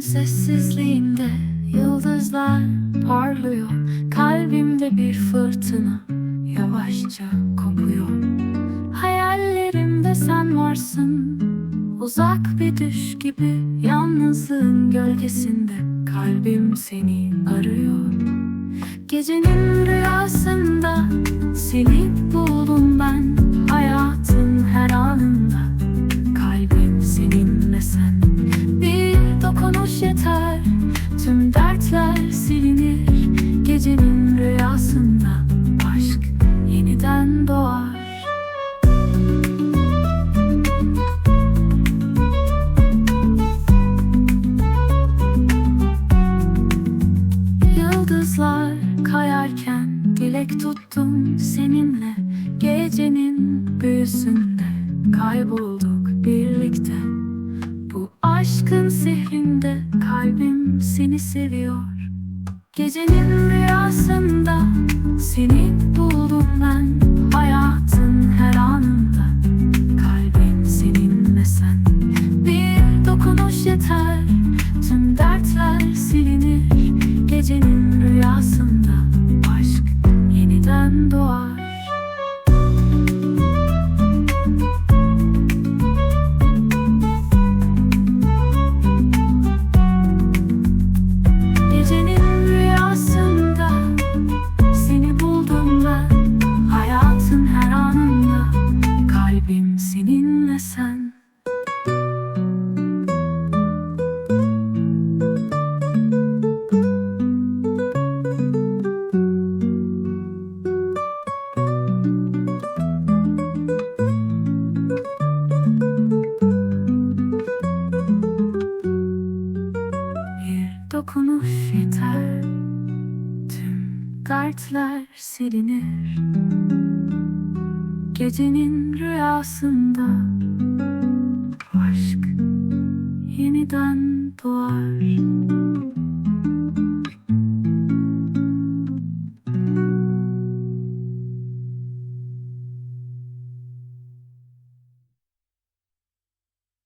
Sessizliğinde yıldızlar parlıyor. Kalbimde bir fırtına yavaşça kopuyor. Hayallerimde sen varsın Uzak bir düş gibi yalnızlığın gölgesinde Kalbim seni arıyor. Gecenin rüyasında seni bu Dokunuş yeter. Tüm dertler silinir. Gecenin rüyasında Aşk yeniden doğar. Yıldızlar kayarken dilek tuttum seninle. Gecenin büyüsünde kaybolduk birlikte aşkın sehrinde kalbim seni seviyor. Gecenin rüyasında dokunuş yeter. Tüm dertler silinir. Gecenin rüyasında Aşk yeniden doğar